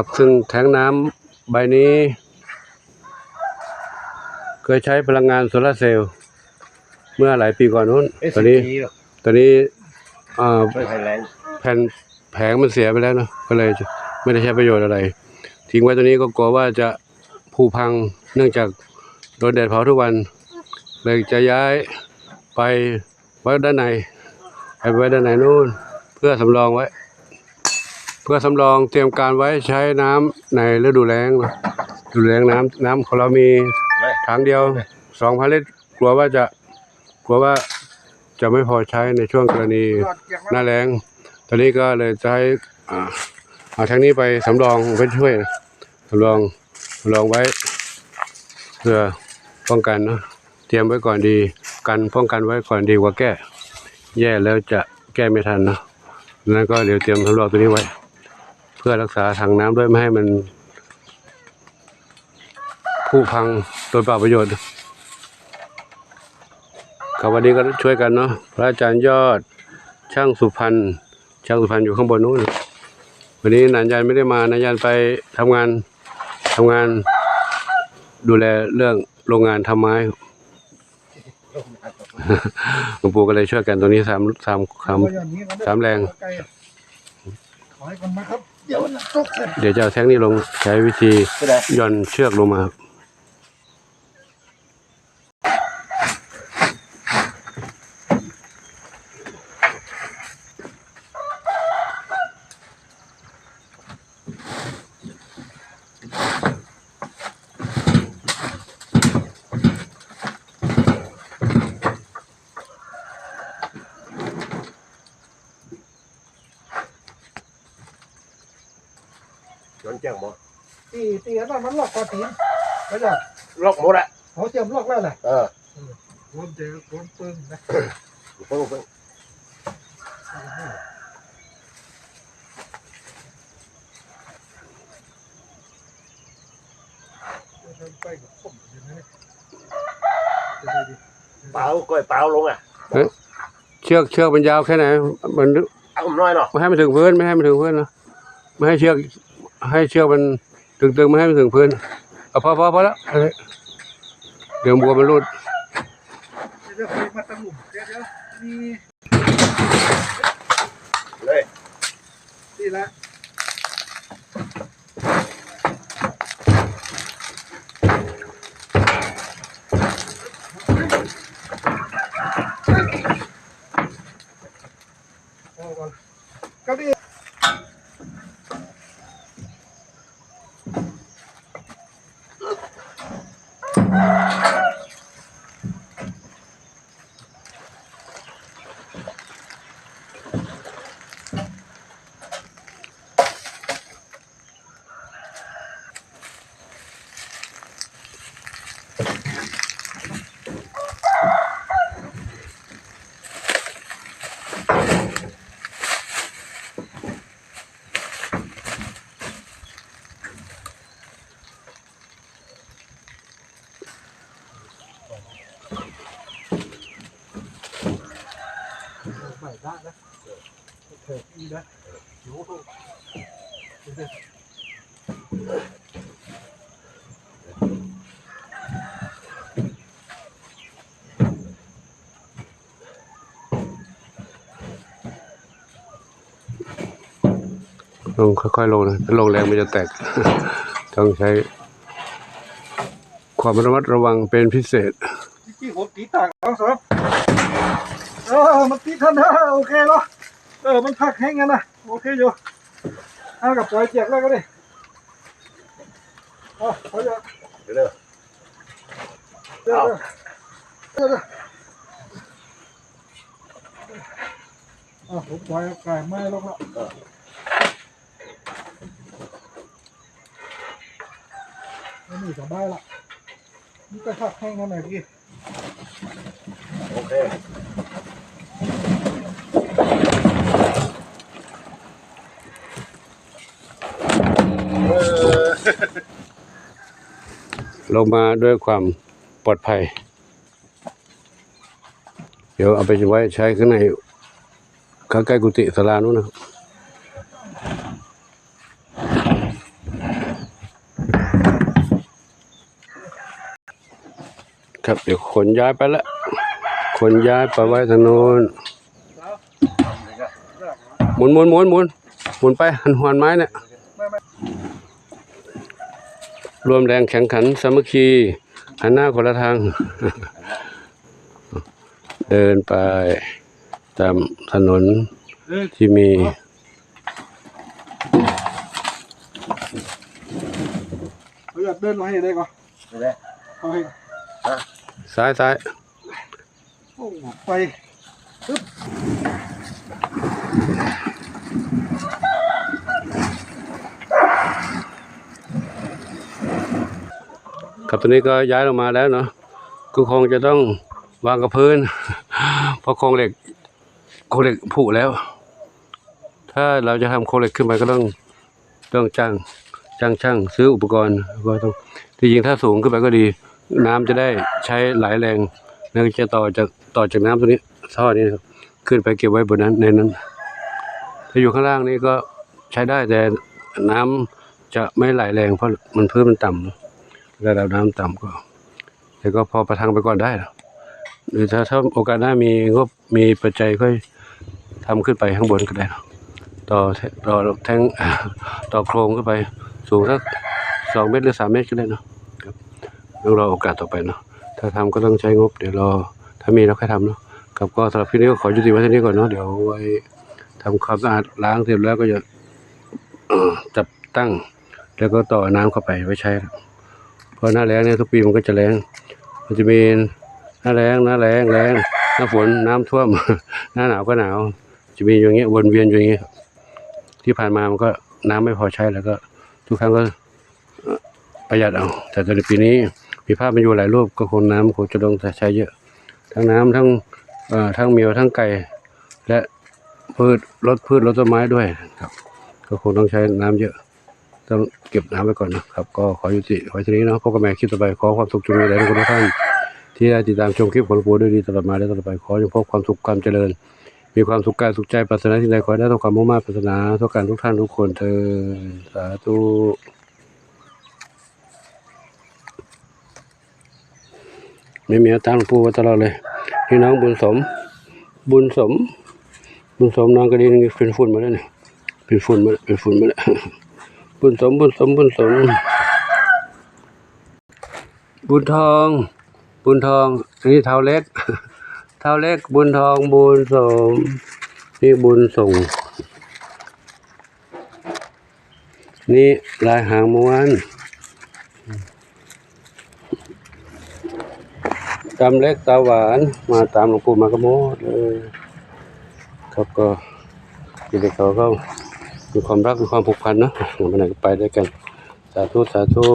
ครับ ซึ่งแทงน้ำใบนี้ เคยใช้พลังงานโซลาร์เซลล์เมื่อหลายปีก่อนนู้นเอ๊ะตอนนี้สิบปีหรอตอนนี้เอ่อไม่ไฟแรงแผ่นแผงมันเสียไปแล้วเนอะก็เลยไม่ได้ใช้ประโยชน์อะไร ทิ้งไว้ตัวนี้ก็กลัวว่าจะผุพังเนื่องจากโดนแดดเผาทุกวัน เลยจะย้ายไปไว้ด้านในไปไว้ด้านในนู่นเพื่อสำรองไว้เพื่อสำรองเตรียมการไว้ใช้น้ำในฤดูแล้งนะฤดูแล้งน้ำน้ำของเรามีไม่ถังเดียวสองพันลิตรกลัวว่าจะกลัวว่าจะไม่พอใช้ในช่วงกรณีหน้าแล้ง ตอนนี้ก็เลยให้อ่าเอาทางนี้ไปสำรองไว้ช่วยสำรองสำรองไว้ เพื่อป้องกันเนะเตรียมไว้ก่อนดีกันป้องกันไว้ก่อนดีกว่าแก้ แย่แล้วจะแก้ไม่ทันเนะนั้นก็เดี๋ยวเตรียมสำรองตัวนี้ไว้ เพื่อรักษาถังน้ำด้วยไม่ให้มันผุพังโดยเปล่าประโยชน์ครับวันนี้ก็ช่วยกันเนาะพระอาจารย์ยอดช่างสุพรรณช่างสุพรรณอยู่ข้างบนนู้นวันนี้นันยันไม่ได้มานันยันไปทำงานทำงาน ดูแลเรื่องโรงงานทำไม้หลวงปู่ก็เลยช่วยกันตรงนี้สามสามสามสามแรงขอให้คนมาครับ เดี๋ยวนะตกเสร็จเดี๋ยวจะเอาแท่งนี้ลงใช้วิธีก็ได้หย่อนเชือกลงมาครับ ย้อนแจ้งหมดตีตีอันนั้นมันลอกคอตีนก็จะล็อกหมดอะเขาเตรียมลอกแล้วแหละเออโดนเจอโดนปึ้งนะเพิ่งเพิ่งไปกับผมอย่างนี้จะได้ดีเปล่าก้อยเปล่าลงอะเชือกเชือกมันยาวแค่ไหน มันเอาผมน้อยเนาะไม่ให้มันถึงพื้นไม่ให้มันถึงพื้นนะไม่ให้เชือก ให้เชือกมันตึงๆไม่ให้มันถึงพื้นเอาพอพอพอแล้วเดี๋ยวบัวมันรูดเดี๋ยวมาตั้งหลุมเดี๋ยวเดี๋ยวมีเลยนี่ละ ได้นะเถิดอีนะอ้โหลงค่อยๆลงนะถ้าลงแรงมันจะแตก ต้องใช้ ความระมัดระวังเป็นพิเศษที่ผมตีต่างเอาสอ เออมันตีทันนะโอเคเนาะเออมันพักแห้งกันนะโอเคอยู่เอากับปล่อยเจียกแล้วก็ได้เอาเขาจะเดี๋ยวเด้อเดี๋ยวเดี๋ยวเดี๋ยวอะผมปล่อยไก่ไม่ลงแล้วนี่สบายละนี่ก็พักแห้งกันหน่อยพี่โอเค เรามาด้วยความปลอดภัย เดี๋ยวเอาไปไว้ใช้ข้างในข้างใกล้กุฏิสลานู้นนะครับเดี๋ยวขนย้ายไปละขนย้ายไปไว้ถนนหมุนหมุนหมุนหมุนหมุนไปหันหอนไม้เนี่ย รวมแรงแข่งขันสามัคคีหันหน้าคนละทาง เดินไปตามถนนเอ้ยที่มีเขาอยากเดินมาให้ได้ก่อนไปเลยเอาให้ซ้ายซ้ายโอ้ไปปึ๊บ ครับตอนนี้ก็ย้ายลงมาแล้วเนาะก็คงจะต้องวางกับพื้น เพราะโครงเหล็กโครงเหล็กผุแล้ว ถ้าเราจะทำโครงเหล็กขึ้นไปก็ต้องต้องจ้างจ้างช่างซื้ออุปกรณ์ก็ต้องที่จริงถ้าสูงขึ้นไปก็ดี น้ำจะได้ใช้หลายแรงแล้วจะต่อจากต่อจากน้ำตัวนี้ท่อนี้ครับขึ้นไปเก็บไว้บนนั้นในนั้น ถ้าอยู่ข้างล่างนี่ก็ใช้ได้แต่น้ำจะไม่ไหลแรงเพราะมันพื้นมันต่ำ ระดับน้ำต่ำก็แต่ก็พอประทังไปก่อนได้นะหรือถ้าถ้าโอกาสหน้ามีงบมีปัจจัยค่อยทำขึ้นไปข้างบนก็ได้นะต่อต่อแทงต่อโครงขึ้นไปสูงสักสองเมตรหรือสามเมตรก็ได้เนาะครับต้องรอโอกาสต่อไปเนาะถ้าทำก็ต้องใช้งบ เดี๋ยวรอถ้ามีเราค่อยทำเนาะครับก็สำหรับพี่นี้ก็ขอยุติไว้เท่านี้ก่อนเนาะเดี๋ยวไว้ทำความสะอาดล้างเสร็จแล้วก็จะจับตั้ง แล้วก็ต่อน้ำเข้าไปไว้ใช้ พราะหน้าแล้งเนี่ยทุกปีมันก็จะแรงมันจะมีหน้าแล้งหน้าแล้งแล้งหน้าฝนน้ำท่วม หน้าหนาวก็หนาว จะมีอย่างเงี้ยวนเวียนอยู่อย่างเงี้ยที่ผ่านมามันก็น้ำไม่พอใช้แล้วก็ ทุกครั้งก็ประหยัดเอา แต่ตอนปีนี้มีภาพมาอยู่หลายรูปก็คงน้ำคงจะต้องใช้เยอะ ทั้งน้ำทั้งเอ่อทั้งเมียวทั้งไก่และพืชลดพืชลดต้นไม้ด้วยครับ ก็คงต้องใช้น้ำเยอะ ต้องเก็บน้ำไว้ก่อนนะครับ ก็ขอยุติไว้ทีนี้เนาะพบกันใหม่คลิปต่อไปขอความสุขจงมีแด่ทุกคนทุกท่านที่ได้ติดตามชมคลิปของหลวงปู่ด้วยดีตลอดมาและตลอดไปขอจงพบความสุขความเจริญ มีความสุขกายสุขใจปรารถนาที่ใดขอให้ได้ทุกความมุ่งมั่นปรารถนาทุกการทุกท่านทุกคนเธอญสาธุไม่มีอาตามหลวงปู่ไว้ตลอดเลยพี่น้องบุญสม บุญสม บุญสมน้องกระดิ่งเป็นฝุ่นมาแล้วเนี่ยเป็นฝุ่นมาแล้วเป็นฝุ่นมาแล้ว บุญสมบุญสมบุญสม บุญทอง บุญทองนนี้เท้าเล็ก เท้าเล็ก บุญทองบุญสม นี่บุญส่ง นี่ลายหางม้วนตำเล็กตาหวานมาตามหลวงปู่มากระโมดเลยครับก็เด็กๆเขาก็ มีความรักมีความผูกพันเนาะไปไหนก็ไปด้วยกัน สาธุ สาธุ